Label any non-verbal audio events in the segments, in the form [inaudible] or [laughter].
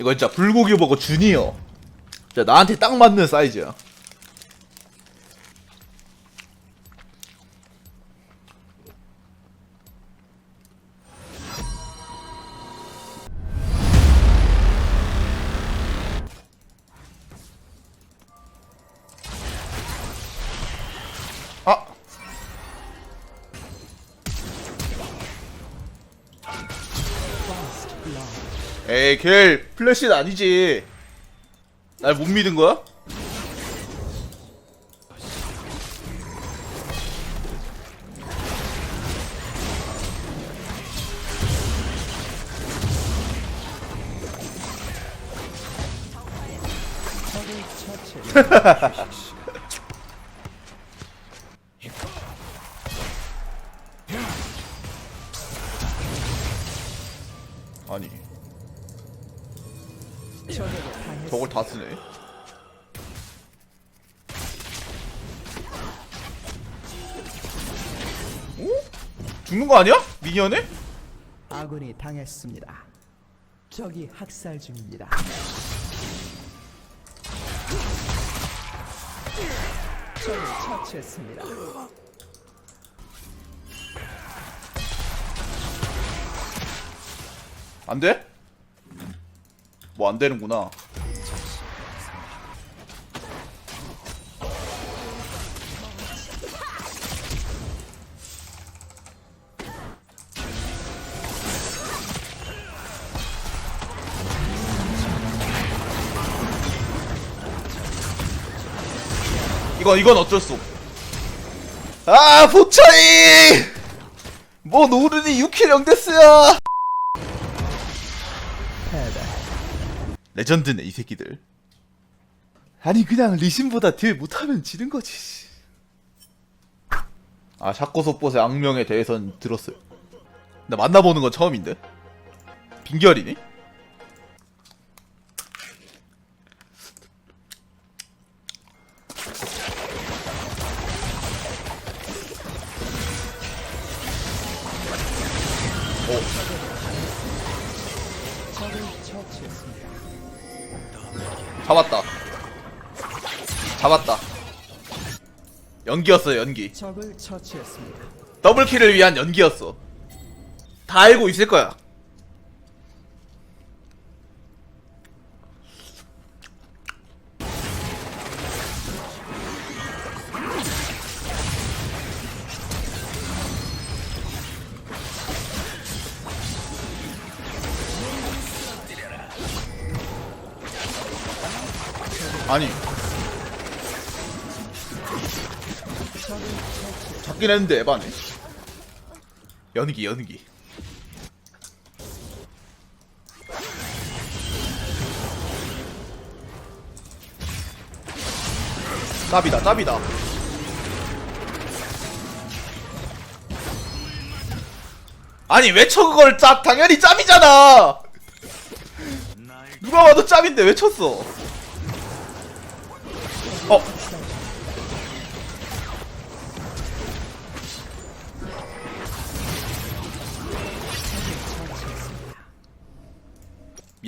이거 진짜 불고기 버거 주니어. 진짜 나한테 딱 맞는 사이즈야. 에이 겔 플래시는 아니지 날 못 믿은 거야? [laughs] 저걸 다 쓰네 오? 죽는 거 아니야? 미니언에? 아군이 당했습니다. 적이 학살 중입니다. 적을 처치했습니다. 안 돼? 뭐 안 되는구나. 이건 이건 어쩔 수 없. 아 보차이! 뭐 노른이 6킬 0데스야! 패배. 레전드네 이 새끼들 아니 그냥 리신보다 딜 못하면 지는 거지 씨. 아 샤코 속보의 악명에 대해선 들었어요 나 만나보는 건 처음인데 빈결이네 잡았다. 잡았다. 연기였어 연기. 적을 처치했습니다. 더블킬을 위한 연기였어. 다 알고 있을 거야 아니. 잡긴 했는데 에바네. 연기 연기. 짭이다 짭이다. 아니 왜쳐 그걸? 짭 당연히 짭이잖아! 누가 봐도 짭인데 왜 쳤어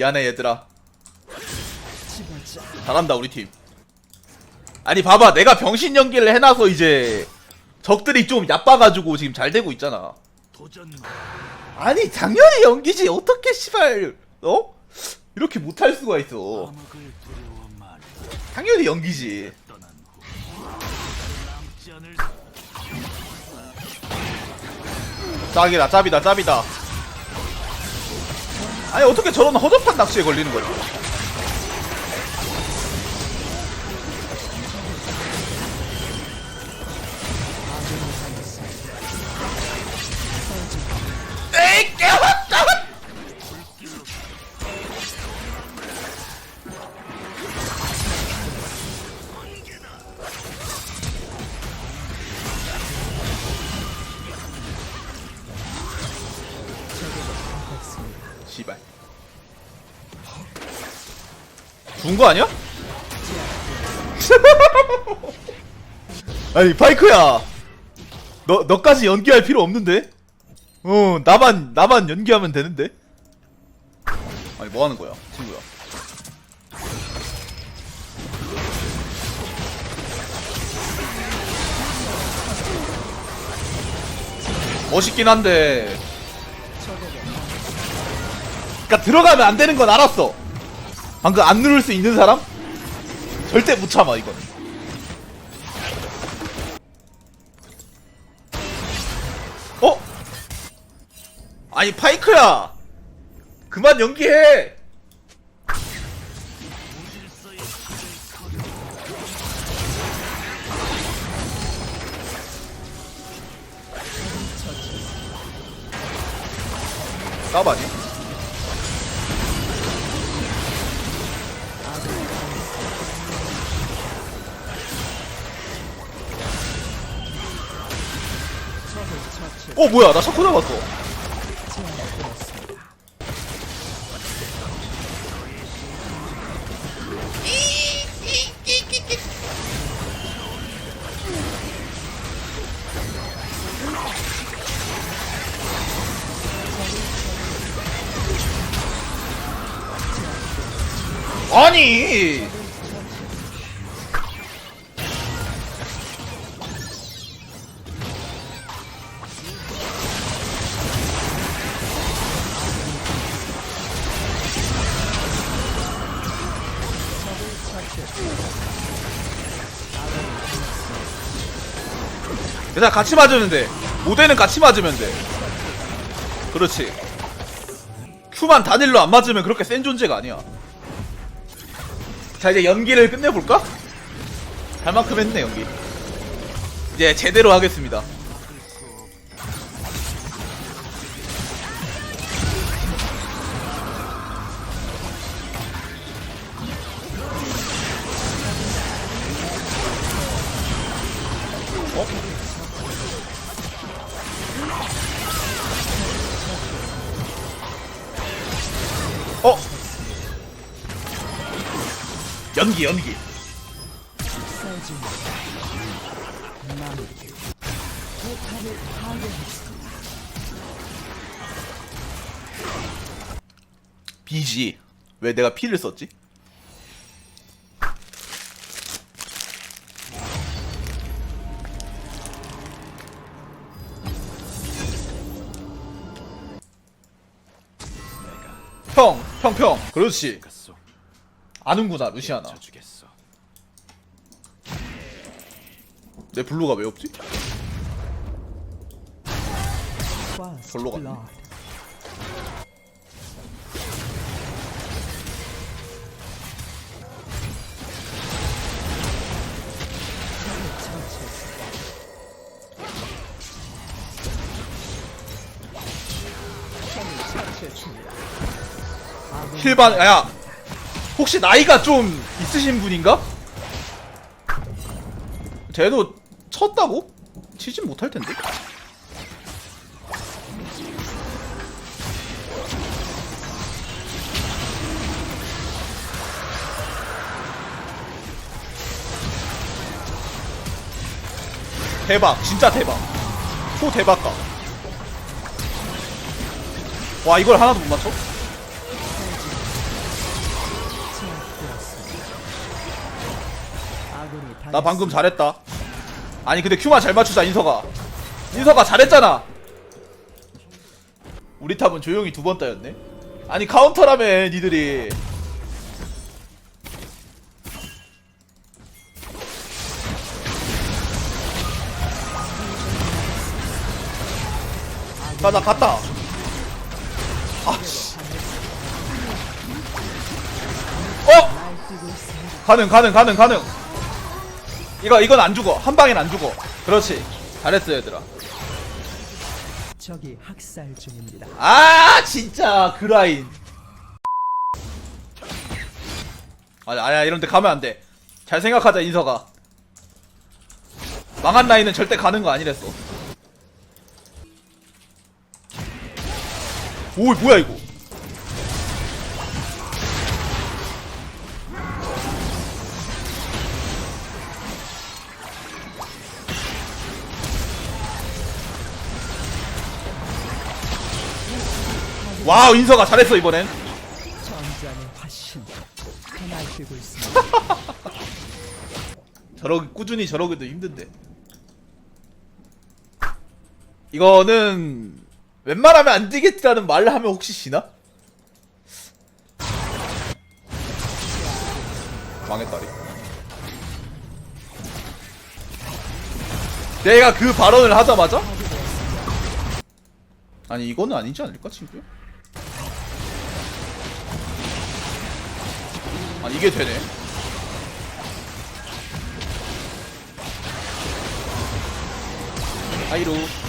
미안해 얘들아. 잘한다 우리 팀. 아니 봐봐. 내가 병신 연기를 해놔서 이제 적들이 좀 얕봐가지고 지금 잘 되고 있잖아. 아니 당연히 연기지. 어떻게 씨발. 어? 이렇게 못할 수가 있어. 당연히 연기지. 짝이다 짭이다 짭이다 아니 어떻게 저런 허접한 낚시에 걸리는 거야 씨발. 죽은 거 아니야? [laughs] 아니 파이크야. 너 너까지 연기할 필요 없는데? 어 나만 나만 연기하면 되는데? 아니 뭐 하는 거야 친구야? 멋있긴 한데. 그니까 들어가면 안 되는 건 알았어 방금 안 누를 수 있는 사람? 절대 못 참아 이건 어? 아니 파이크야 그만 연기해 까바니? 어 뭐야 나 샤코 잡았어. 아니 그냥 같이 맞으면 돼. 모델은 같이 맞으면 돼. 그렇지. 큐만 단일로 안 맞으면 그렇게 센 존재가 아니야. 자 이제 연기를 끝내볼까? 할 만큼 했네 연기. 이제 제대로 하겠습니다 연기 연기. 비지 왜 내가 피를 썼지? 평, 평, 평. 그렇지. 아는구나, 루시아나. 주겠어. 내 블루가 왜 없지? 절로 갔네. 힐반, 야! 혹시 나이가 좀 있으신 분인가? 쟤도 쳤다고? 치진 못할 텐데. 대박, 진짜 대박. 초 대박가. 와, 이걸 하나도 못 맞춰? 나 방금. 잘했다. 아니 근데 큐만 잘 맞추자 인서가. 인서가 잘했잖아. 우리 탑은 조용히 두 번 따였네. 아니 카운터라며 니들이. 가나 갔다. 아 씨. 어? 가능 가능 가능 가능. 이거 이건 안 죽어. 한 방엔 안 죽어. 그렇지. 잘했어 얘들아. 적이 학살 중입니다. 아 진짜. 그 라인. 아니 아야. 이런데 가면 안돼. 잘 생각하자 인서가. 망한 라인은 절대 가는 거 아니랬어. 오 뭐야 이거 와우 인서가 잘했어 이번엔 전장의 화신 날뛰고 있습니다. 저러 꾸준히 저러기도 힘든데 이거는 웬만하면 안 되겠지라는 말을 하면 혹시 지나? 망했다리. 내가 그 발언을 하자마자? 아니 이거는 아니지 않을까 친구야? 아니 이게 되네. 하이루.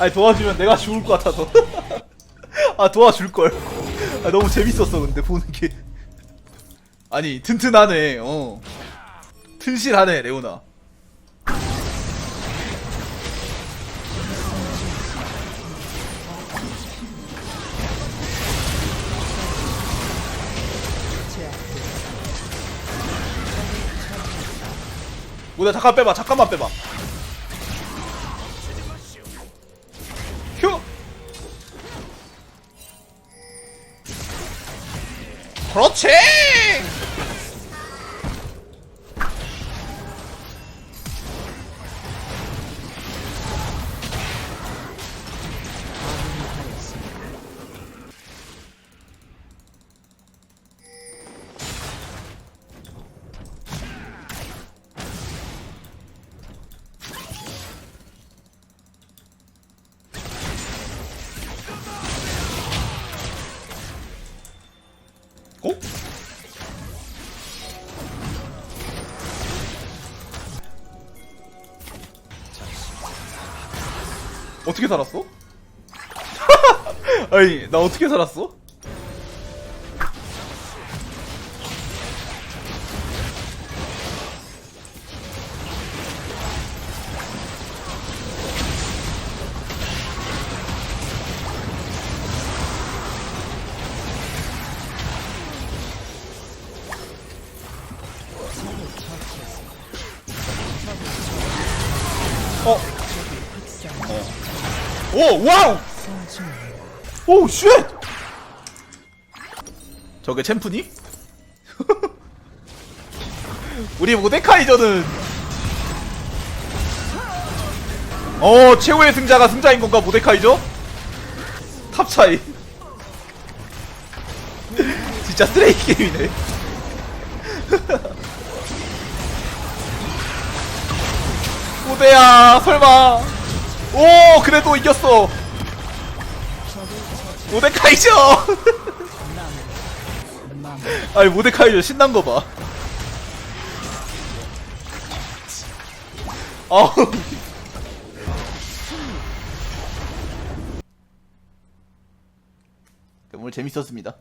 아니 도와주면 내가 죽을 것 같아서 [laughs] 아 도와줄 걸. 아 너무 재밌었어 근데 보는 게. 아니 튼튼하네. 어. 튼실하네 레오나. 오나 잠깐 빼봐 잠깐만 빼봐. 그렇지. 어? 어떻게 살았어? [laughs] 아니 나 어떻게 살았어? 오 와우! 오 쉣! 저게 챔프니? [laughs] 우리 모데카이저는 어 최후의 승자가 승자인 건가 모데카이저? 탑 차이 [laughs] 진짜 쓰레기 게임이네 [laughs] 모데야 설마 오 그래도 이겼어. 모데카이저 [laughs] 아니 모데카이저 신난 거봐. 아우. [laughs] 오늘 재밌었습니다